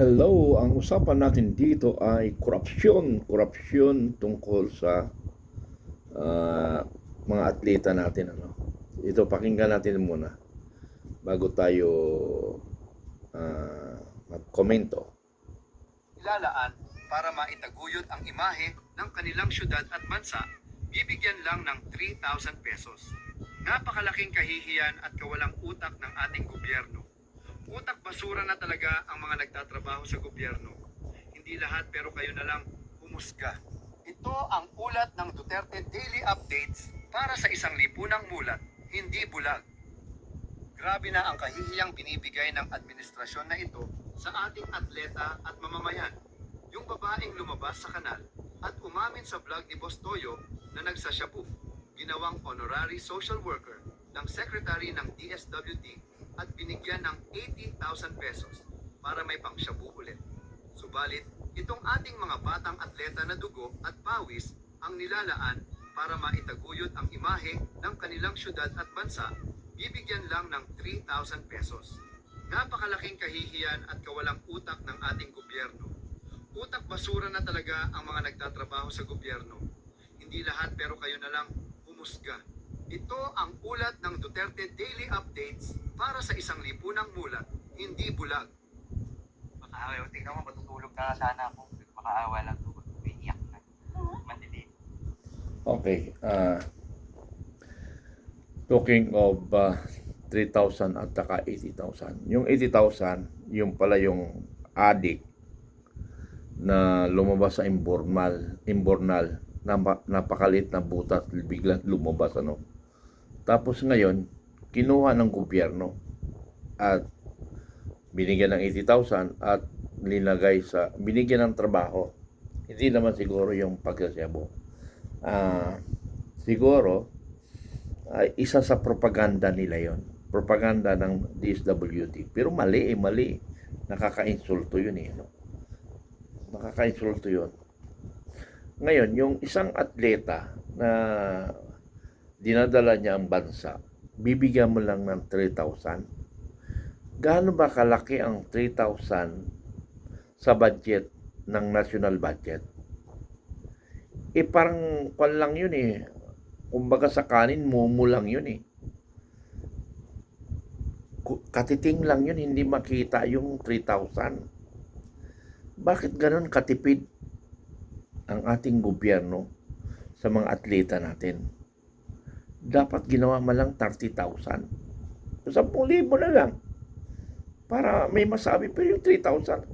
Hello, ang usapan natin dito ay korupsyon. Korupsyon tungkol sa ah, mga atleta natin. Ano? Ito, pakinggan natin muna bago tayo ah, magkomento. ilalaan para maitaguyod ang imahe ng kanilang syudad at bansa, bibigyan lang ng 3,000 pesos. Napakalaking kahihiyan at kawalang utak ng ating gobyerno. Utak basura na talaga ang mga nagtatrabaho sa gobyerno. Hindi lahat pero kayo na lang humusga. Ito ang ulat ng Duterte Daily Updates para sa isang lipunang mulat, hindi bulag. Grabe na ang kahihiyang binibigay ng administrasyon na ito sa ating atleta at mamamayan. Yung babaeng lumabas sa kanal at umamin sa vlog ni Boss Toyo na nagsasyapu, ginawang honorary social worker ng Secretary ng DSWD at binigay 18,000 pesos para may pangsyabu ulit. Subalit, itong ating mga batang atleta na dugo at pawis ang nilalaan para maitaguyod ang imahe ng kanilang syudad at bansa, bibigyan lang ng 3,000 pesos. Napakalaking kahihiyan at kawalang utak ng ating gobyerno. Utak basura na talaga ang mga nagtatrabaho sa gobyerno. Hindi lahat pero kayo na lang humusga. Ito ang ulat ng Duterte Daily Updates para sa isang lipunang mulat, hindi bulag. Makaawa. Tingnan mo, matutulog na sana ako. Makaawa lang ko. Umiiyak na. Mandilim. Okay. ah talking of ah, 3,000 at saka 80,000. Yung 80,000, yung pala yung addict na lumabas sa imbornal, imbornal, napa- napakalit na butas, biglang lumabas ano. Tapos ngayon, kinuha ng gobyerno at binigyan ng 80,000 at linagay sa, binigyan ng trabaho. Hindi naman siguro yung pagsasyabo. Ah, siguro, ay isa sa propaganda nila yon propaganda ng DSWD pero mali eh mali nakaka-insulto yun eh no? nakaka-insulto yun ngayon yung isang atleta na dinadala niya ang bansa bibigyan mo lang ng 3,000 gaano ba kalaki ang 3,000 sa budget ng national budget eh parang kwan lang yun eh kumbaga sa kanin, mumu lang yun eh. Katiting lang yun, hindi makita yung 3,000. Bakit ganun katipid ang ating gobyerno sa mga atleta natin? Dapat ginawa man lang 30,000. 10,000 na lang. Para may masabi, pero yung 3,000,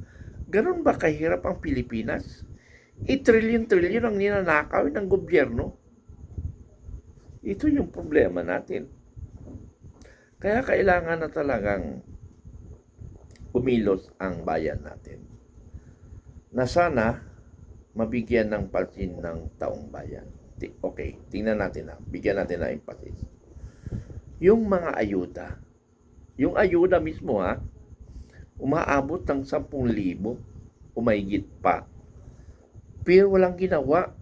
ganun ba kahirap ang Pilipinas? I-trillion-trillion ang ninanakaw ng gobyerno. Ito yung problema natin. Kaya kailangan na talagang umilos ang bayan natin. Na sana mabigyan ng pansin ng taong bayan. Okay, tingnan natin na. Bigyan natin ng emphasis. Yung mga ayuda, yung ayuda mismo ha, umaabot ng 10,000 o mahigit pa. Pero walang ginawa.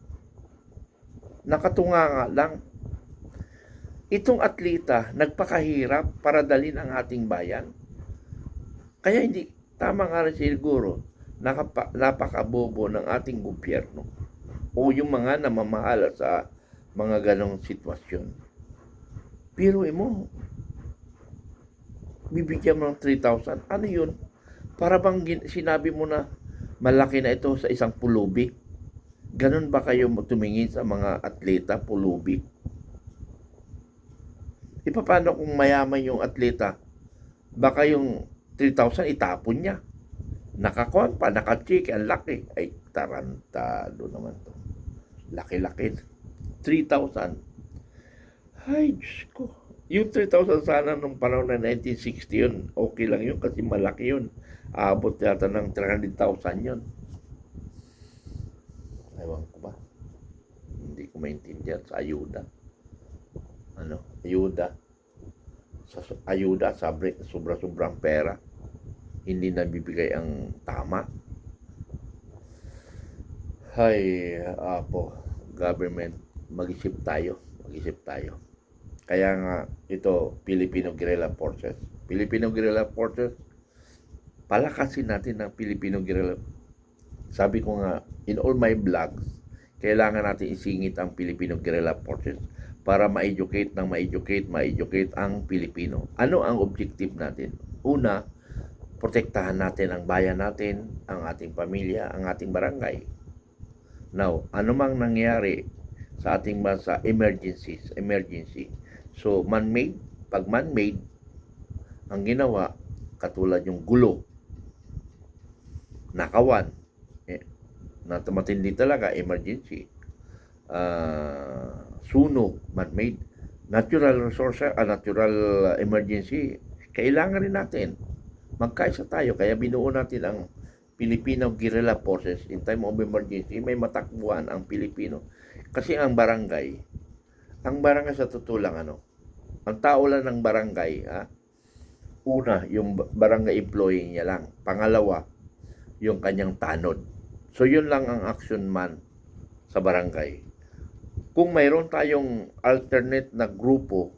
Nakatunga nga lang itong atleta nagpakahirap para dalin ang ating bayan. Kaya hindi, tama nga rin siguro, napakabobo ng ating gobyerno o yung mga namamahala sa mga ganong sitwasyon. Pero mo, bibigyan mo ng 3,000. Ano yun? Para bang sinabi mo na malaki na ito sa isang pulubi? Ganon ba kayo tumingin sa mga atleta pulubi? E paano kung mayaman yung atleta? Baka yung 3,000 itapon niya. Nakakuan pa, nakachik, ang laki. Ay, tarantado naman to. Laki-laki. 3,000. Ay, Diyos ko. Yung 3,000 sana nung panahon na 1960 yun, okay lang yun kasi malaki yun. Aabot yata ng 300,000 yun. Ewan ko ba? Hindi ko maintindihan sa ayuda ano, ayuda. Sa ayuda, sabre, sobra-sobrang pera. Hindi nabibigay ang tama. Hay, apo, government, mag-isip tayo. Mag-isip tayo. Kaya nga, ito, Filipino Guerrilla Forces. Filipino Guerrilla Forces, palakasin natin ang Filipino guerrilla. Sabi ko nga, in all my vlogs, kailangan natin isingit ang Filipino guerrilla forces para ma-educate ng ma-educate, ma-educate ang Pilipino. Ano ang objective natin? Una, protektahan natin ang bayan natin, ang ating pamilya, ang ating barangay. Now, ano mang nangyari sa ating bansa, emergencies, emergency. So, man-made, pag man-made, ang ginawa, katulad yung gulo, nakawan, eh, matindi talaga, emergency, ah, sunog, man-made, natural resource, ah, natural ah, emergency, kailangan rin natin. Magkaisa tayo, kaya binuo natin ang Filipino Guerrilla Forces in time of emergency, may matakbuhan ang Pilipino. Kasi ang barangay, ang barangay sa tutulang ano, ang tao lang ng barangay, ha, una, yung ba- barangay employee niya lang. Pangalawa, yung kanyang tanod. So, yun lang ang action man sa barangay. Kung mayroon tayong alternate na grupo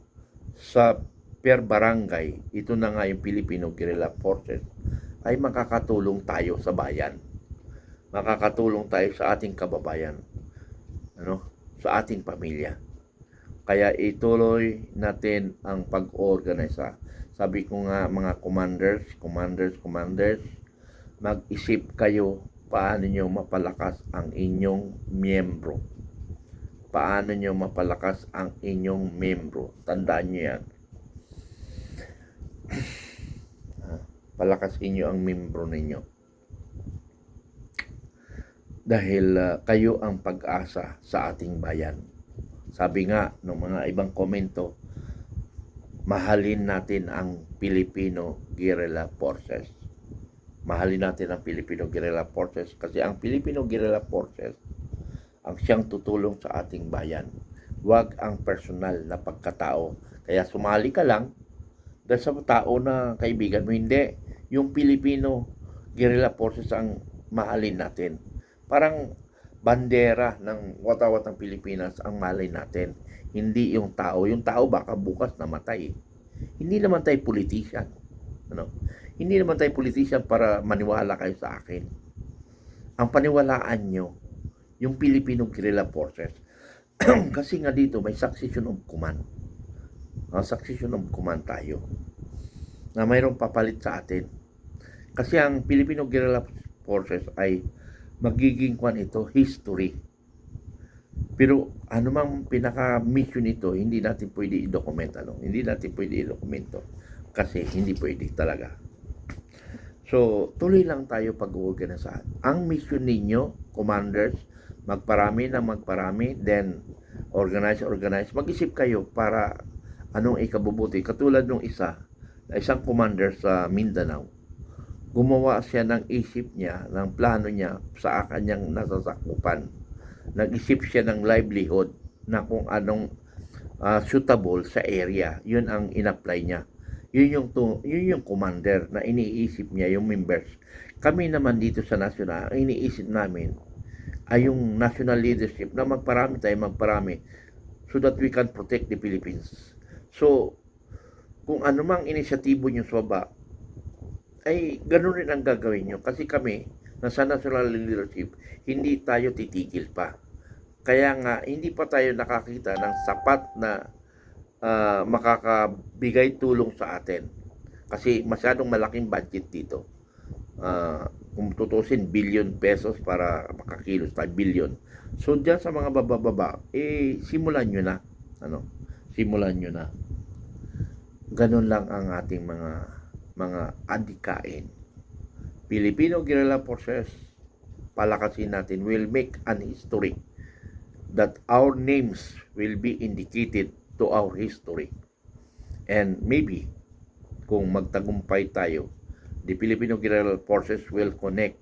sa per barangay, ito na nga yung Filipino Guerrilla Forces, ay makakatulong tayo sa bayan. Makakatulong tayo sa ating kababayan. Ano? Sa ating pamilya. Kaya ituloy natin ang pag-organisa. Sabi ko nga mga commanders, commanders, commanders, mag-isip kayo paano nyo mapalakas ang inyong miyembro. Paano nyo mapalakas ang inyong miyembro. Tandaan nyo yan. Ah, Palakasin nyo ang miyembro ninyo. Dahil ah, kayo ang pag-asa sa ating bayan. Sabi nga ng mga ibang komento, mahalin natin ang Filipino Guerrilla Forces. Mahalin natin ang Filipino Guerrilla Forces kasi ang Filipino Guerrilla Forces ang siyang tutulong sa ating bayan. Huwag ang personal na pagkatao. Kaya sumali ka lang dahil sa tao na kaibigan mo. Hindi. Yung Filipino Guerrilla Forces ang mahalin natin. Parang bandera ng watawat ng Pilipinas ang malay natin. Hindi yung tao. Yung tao baka bukas namatay. Hindi naman tayo politician. Ano? Hindi naman tayo politician para maniwala kayo sa akin. Ang paniwalaan nyo, yung Filipino Guerrilla Forces. Kasi nga dito may succession of command. Ang succession of command tayo. Na mayroong papalit sa atin. Kasi ang Filipino Guerrilla Forces ay magiging kwan ito history. Pero ano mang pinaka-mission ito, hindi natin pwede i-document. Ano? Hindi natin pwede i-dokumento. Kasi hindi pwede talaga. So, tuloy lang tayo pag-uorganisahan. Ang mission ninyo, commanders, magparami na magparami, then organize, organize. Mag-isip kayo para anong ikabubuti. Katulad nung isa, isang commander sa Mindanao, gumawa siya ng isip niya, ng plano niya sa kanyang nasasakupan. Nag-isip siya ng livelihood na kung anong ah, suitable sa area. Yun ang in-apply niya. Yun yung, tu- yun yung commander na iniisip niya, yung members. Kami naman dito sa national, ang iniisip namin ay yung national leadership na magparami tayo, magparami so that we can protect the Philippines. So, kung ano mang inisyatibo nyo sa baba, ay ganun rin ang gagawin nyo. Kasi kami, nasa national leadership, hindi tayo titigil pa. Kaya nga, hindi pa tayo nakakita ng sapat na ah, makakabigay tulong sa atin. Kasi masyadong malaking budget dito. Ah, kung tutusin, billion pesos para makakilos tayo, billion. So, dyan sa mga bababa, eh, simulan nyo na. Ano? Simulan nyo na. Ganun lang ang ating mga mga adikain. Filipino Guerrilla Forces, palakasin natin, will make an history that our names will be indicated to our history. And maybe, kung magtagumpay tayo, the Filipino Guerrilla Forces will connect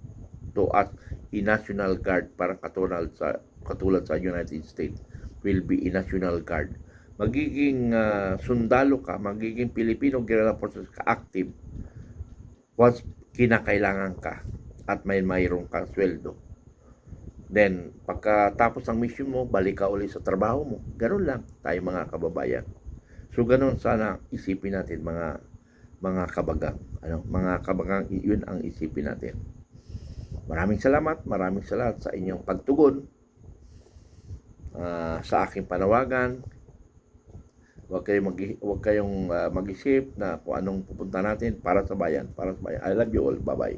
to us a National Guard para katulad sa katulad sa United States will be a National Guard. Magiging ah, sundalo ka, magiging Filipino Guerrilla Forces ka active once kinakailangan ka at may mayroong ka sweldo. Then, pagkatapos ng mission mo, balik ka ulit sa trabaho mo. Ganun lang tayo mga kababayan. So, ganun sana isipin natin mga mga kabagang. Ano, mga kabagang, yun ang isipin natin. Maraming salamat, maraming salamat sa inyong pagtugon ah, sa aking panawagan. Huwag kayong, mag, huwag kayong ah, mag-isip na kung anong pupunta natin para sa bayan, para sa bayan. I love you all. Bye-bye.